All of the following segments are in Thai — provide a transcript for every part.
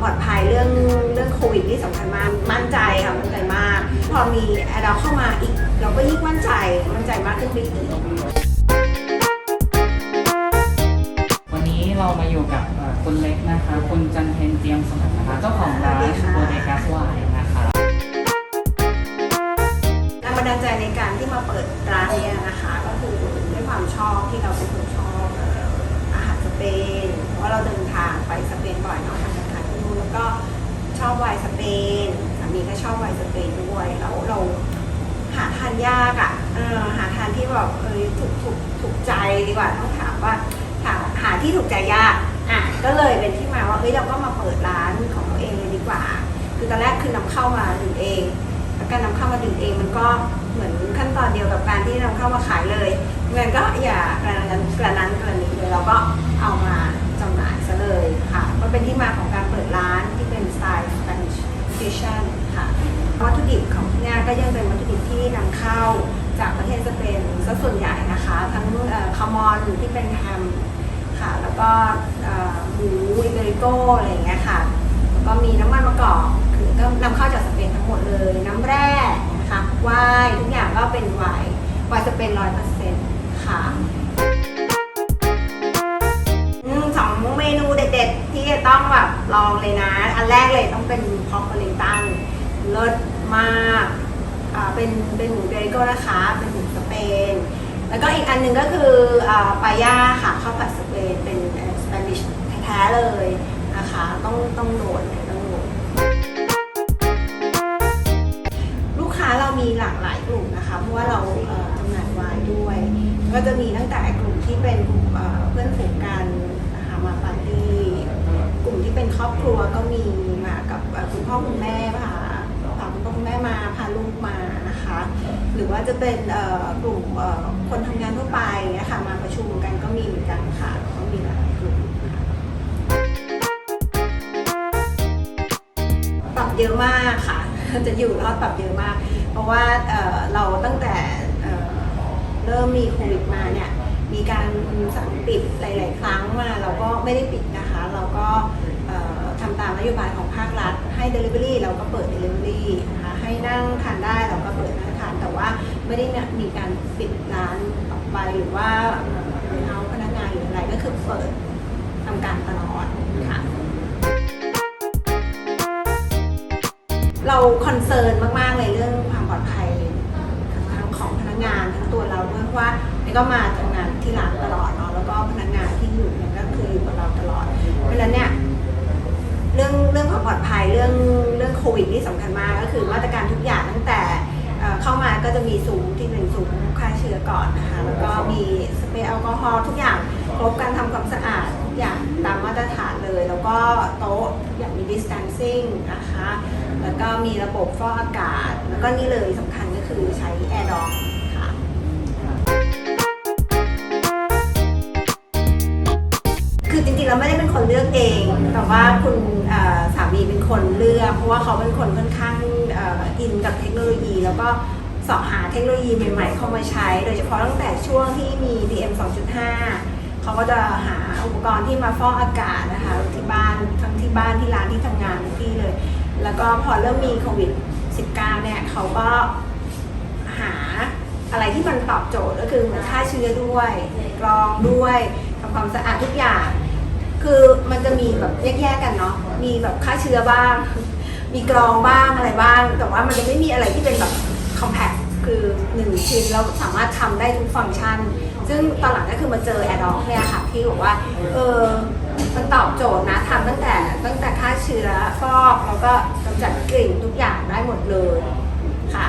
ปลอดภัยเรื่องเรื่องโควิดที่สำคัญมาก มั่นใจค่ะ มั่นใจมาก พอมีแอดเข้ามาอีก เราก็ยิ่งมั่นใจ มั่นใจมากขึ้นไปอีก วันนี้เรามาอยู่กับเอ่อคุณเล็กนะคะ คุณจันเพ็ญเจียมสมุทรนะคะ เจ้าของร้าน ชอบไวน์สเปนสามีก็ชอบไวน์สเปนด้วยแล้วเราหาทานยากอะ่ะเออหาทานที่แบบเอยถูกถูกถูกใจดีกว่าต้องถามว่าหาหาที่ถูกใจยากอะก็เลยเป็นที่มาว่าเฮ้ยเราก็มาเปิดร้านของตัวเองเลยดีกว่า คือตอนแรกคือนำเข้ามาดื่มเองแล้วการนำเข้ามาดื่มเองมันก็เหมือนขั้นตอนเดียวกับการที่นำเข้ามาขายเลยเงินก็อย่ากระนั้นกระนั้นกระนี้เลยเราก็เอามาจำหน่ายซะเลยค่ะ มันเป็นที่มาของการเปิดร้านที่เป็น สไตล์ Spanish Fusion ค่ะ วัตถุดิบของที่นี่ก็ยังเป็นวัตถุดิบที่นำเข้าจากประเทศสเปนซะส่วนใหญ่นะคะ ทั้งคามอนที่เป็นแฮมค่ะ แล้วก็หมูอิเบริโกอะไรอย่างเงี้ยค่ะแล้วก็มีน้ำมันมะกอกคือก็นำเข้าจากสเปนทั้งหมดเลย น้ำแร่นะคะไวน์ทุกอย่างก็เป็นไวน์ไวน์สเปนร้อยเปอร์เซ็นต์ค่ะ เลิศมากอ่าเป็นเป็นหมูเบรโก้นะคะเป็นหมูสเปน แล้วก็อีกอันหนึ่งก็คืออ่าปาย่าค่ะข้าวผัดสเปนเป็นสเปนิชแท้ๆเลยนะคะต้องต้องโดนเลยต้องโดนลูกค้าเรามีหลากหลายกลุ่มนะคะเพราะว่าเราเอ่อจำหน่ายวน์ด้วย ก็จะมีตั้งแต่กลุ่มที่เป็นเอ่อเพื่อนฝูงกันนะคะมาปาร์ตี้กลุ่มที่เป็นครอบครัวก็มีมากับเอ่อคุณพ่อคุณแม่คุณ พ่อคุณแม่มาพาลูกมานะคะ หรือว่าจะเป็นกลุ่มคนทำงานทั่วไปนะคะมาประชุมกันก็มีเหมือนกันค่ะก็มีหลายกลุ่มค่ะปรับเยอะมากค่ะ จะอยู่รอดปรับเยอะมาก เพราะว่าเราตั้งแต่เอ่อเริ่มมีโควิดมาเนี่ย มีการสั่งปิดหลาย ๆ ครั้งมาเราก็ไม่ได้ปิดนะคะ เราก็ทำตามนโยบายของภาครัฐ ให้ Delivery เราก็เปิด Delivery นะคะให้นั่งทานได้เราก็เปิดนั่งทานแต่ว่าไม่ได้มีการปิดร้านออกไปหรือว่าเอาพนักงานหรืออะไรก็คือเปิดทำการตลอดค่ะเราคอนเซิร์นมาก ๆ เลยเรื่องความปลอดภัยทั้งของพนักงานทั้งตัวเราด้วยเพราะว่านี่ก็มาทำงาน ที่ร้านตลอดเนาะแล้วก็พนักงานที่อยู่เนี่ยก็คืออยู่กับเราตลอด เพราะฉะนั้นเนี่ยเรื่องเรื่องความปลอดภัยเรื่องเรื่องโควิดนี่สำคัญมากก็คือมาตรการทุกอย่างตั้งแต่เอ่อเข้ามาก็จะมีสูงที่เป็นสูงฆ่าเชื้อก่อนนะคะแล้วก็มีสเปรย์แอลกอฮอล์ทุกอย่างครบการทำความสะอาดทุกอย่างตามมาตรฐานเลย แล้วก็โต๊ะอย่างมี distancing นะคะแล้วก็มีระบบฟอกอากาศ แล้วก็นี่เลยสำคัญก็คือใช้แอร์ดอก เอง แต่ว่าคุณสามีเป็นคนเลือก เพราะว่าเขาเป็นคนค่อนข้างอินกับเทคโนโลยี แล้วก็เสาะหาเทคโนโลยีใหม่ๆเข้ามาใช้ โดยเฉพาะตั้งแต่ช่วงที่มี PM 2.5 เขาก็จะหาอุปกรณ์ที่มาฟอกอากาศนะคะที่บ้านทั้งที่บ้านที่ร้านที่ทำงานทุกที่เลย แล้วก็พอเริ่มมีโควิด 19 เนี่ยเขาก็หาอะไรที่มันตอบโจทย์ก็คือเหมือนฆ่าเชื้อด้วยกรองด้วยทำความสะอาดทุกอย่าง คือมันจะมีแบบแยกๆกันเนาะ มีแบบฆ่าเชื้อบ้าง มีกรองบ้างอะไรบ้าง แต่ว่ามันจะไม่มีอะไรที่เป็นแบบ compact คือหนึ่งชิ้นแล้วสามารถทำได้ทุกฟังก์ชัน ซึ่งตอนหลังก็คือมาเจอแอดออกเนี่ยค่ะที่บอกว่า เออมันตอบโจทย์นะทำตั้งแต่ตั้งแต่ฆ่าเชื้อฟอกแล้วก็กำจัดกลิ่นทุกอย่างได้หมดเลยค่ะ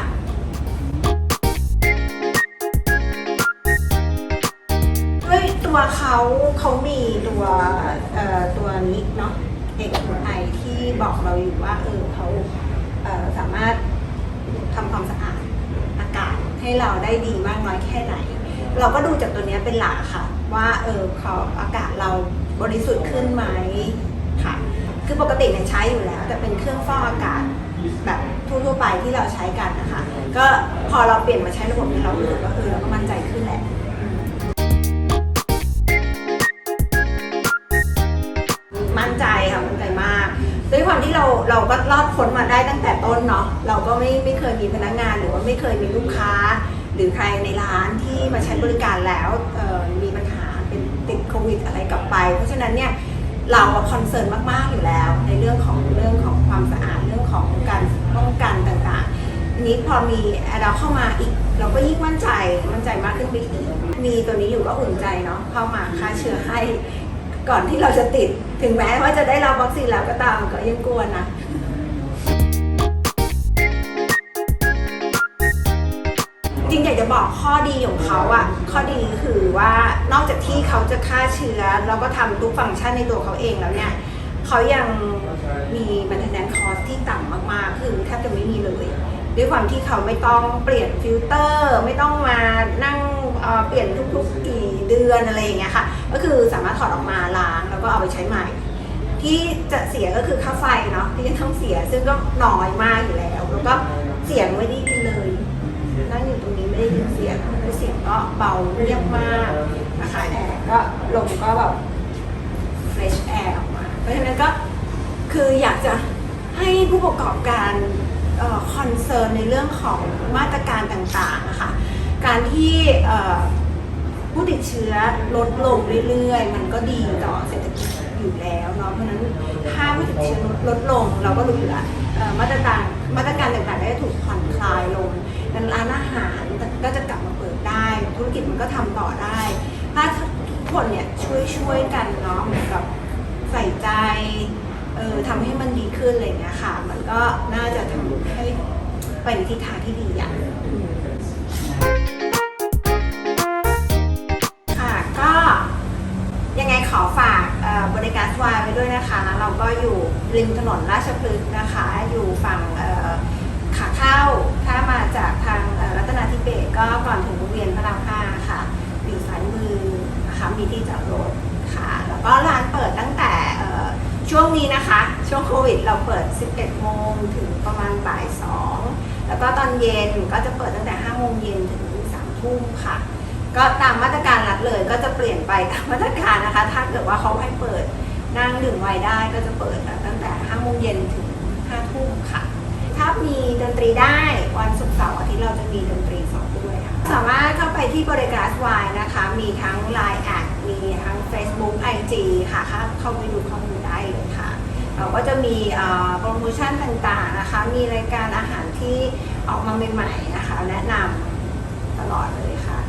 ตัวเขาเขามีตัวเอ่อตัวนี้เนาะเอกสมุนไพรที่บอกเราอยู่ว่าเออเขาเอ่อสามารถทำความสะอาดอากาศให้เราได้ดีมากน้อยแค่ไหน เราก็ดูจากตัวนี้เป็นหลักค่ะ ว่าเออเขาอากาศเราบริสุทธิ์ขึ้นไหมค่ะ คือปกติเนี่ยใช้อยู่แล้ว แต่เป็นเครื่องฟอกอากาศแบบทั่วๆไปที่เราใช้กันนะคะ ก็พอเราเปลี่ยนมาใช้ระบบนี้เรารู้สึกว่าเออเราก็มั่นใจขึ้นแหละ เราก็รอดพ้นมาได้ตั้งแต่ต้นเนาะเราก็ไม่ไม่เคยมีพนักงานหรือว่าไม่เคยมีลูกค้า หรือใครในร้านที่มาใช้บริการแล้วมีปัญหาเป็นติดโควิดอะไรกลับไป เพราะฉะนั้นเนี่ยเราคอนเซิร์นมากๆอยู่แล้ว ในเรื่องของเรื่องของความสะอาดเรื่องของการป้องกันต่างๆทีนี้พอมีแอดเข้ามาอีก เราก็ยิ่งมั่นใจมั่นใจมากขึ้นไปอีกมีตัวนี้อยู่ก็อุ่นใจเนาะเข้ามาฆ่าเชื้อให้ ก่อนที่เราจะติด ถึงแม้ว่าจะได้รับวัคซีนแล้วก็ตามก็ยังกลัวนะจริงอยากจะบอกข้อดีของเขาอะข้อดีคือว่านอกจากที่เขาจะฆ่าเชื้อ แล้วก็ทำทุกฟังก์ชันในตัวเขาเองแล้วเนี่ยเขายังมี maintenance cost ที่ต่ำมากๆ คือแทบจะไม่มีเลย ด้วยความที่เขาไม่ต้องเปลี่ยนฟิลเตอร์ ไม่ต้องมานั่งเเปลี่ยนทุกๆกี่เดือนอะไรอย่างเงี้ยค่ะ ก็คือสามารถถอดออกมาล้างแล้วก็เอาไปใช้ใหม่ ที่จะเสียก็คือค่าไฟเนาะที่จะต้องเสียซึ่งก็น้อยมากอยู่แล้วแล้วก็เสียงไม่ได้ยินเลยนั่งอยู่ตรงนี้ไม่ได้ยินเสียงเสียงก็เบาเรียบมากนะคะแอร์ก็ลมก็แบบ fresh air ออกมา เพราะฉะนั้นก็คืออยากจะให้ผู้ประกอบการ คอนเซิร์นในเรื่องของมาตรการต่างๆนะคะการที่ผู้ติดเชื้อลดลงเรื่อยๆ มันก็ดีต่อเศรษฐกิจอยู่แล้วเนาะเพราะนั้นถ้าผู้ติดเชื้อลดลงเราก็รู้อยู่ล้วเอ่อมาตรการมาตรการต่างๆก็จะถูกผ่อนคลายลงนั้นร้านอาหารก็จะกลับมาเปิดได้ ธุรกิจมันก็ทำต่อได้ ถ้าทุกคนเนี่ยช่วยช่วยๆกันเนาะเหมือนกับใส่ใจเออทำให้มันดีขึ้นอะไรเงี้ยค่ะ มันก็น่าจะทำ ไปในทิศทางที่ดีอย่างอืมค่ะก็ยังไงขอฝากบริการสวายไว้ด้วยนะคะเราก็อยู่ริมถนนราชพฤกษ์นะคะ อยู่ฝั่งขาเข้าถ้ามาจากทางรัตนาธิเบศก็ก่อนถึงวงเวียนพระรามห้าค่ะอยู่ซ้ายมือนะคะมีที่จอดรถค่ะ แล้วก็ร้านเปิดตั้งแต่ช่วงนี้นะคะ ช่วงโควิดเราเปิด 11 โมงถึงประมาณบ่าย 2 แล้วก็ตอนเย็นก็จะเปิดตั้งแต่5โมงเย็นถึง3ทุ่มค่ะ ก็ตามมาตรการรัฐเลยก็จะเปลี่ยนไปตามมาตรการนะคะ ถ้าเกิดว่าเขาให้เปิดนั่งดื่มไวน์ได้ก็จะเปิดตั้งแต่5โมงเย็นถึง5ทุ่มค่ะ ถ้ามีดนตรีได้วันศุกร์เสาร์อาทิตย์เราจะมีดนตรีสอนด้วยค่ะสามารถเข้าไปที่บริการวายนะคะ มีทั้ง Line แอดมีทั้ง Facebook IG ค่ะเข้าไปดูข้อมูลได้เลยค่ะ เราก็จะมีโปรโมชั่นต่างๆนะคะ มีรายการอาหารที่ออกมาใหม่ๆนะคะ แนะนำตลอดเลยค่ะ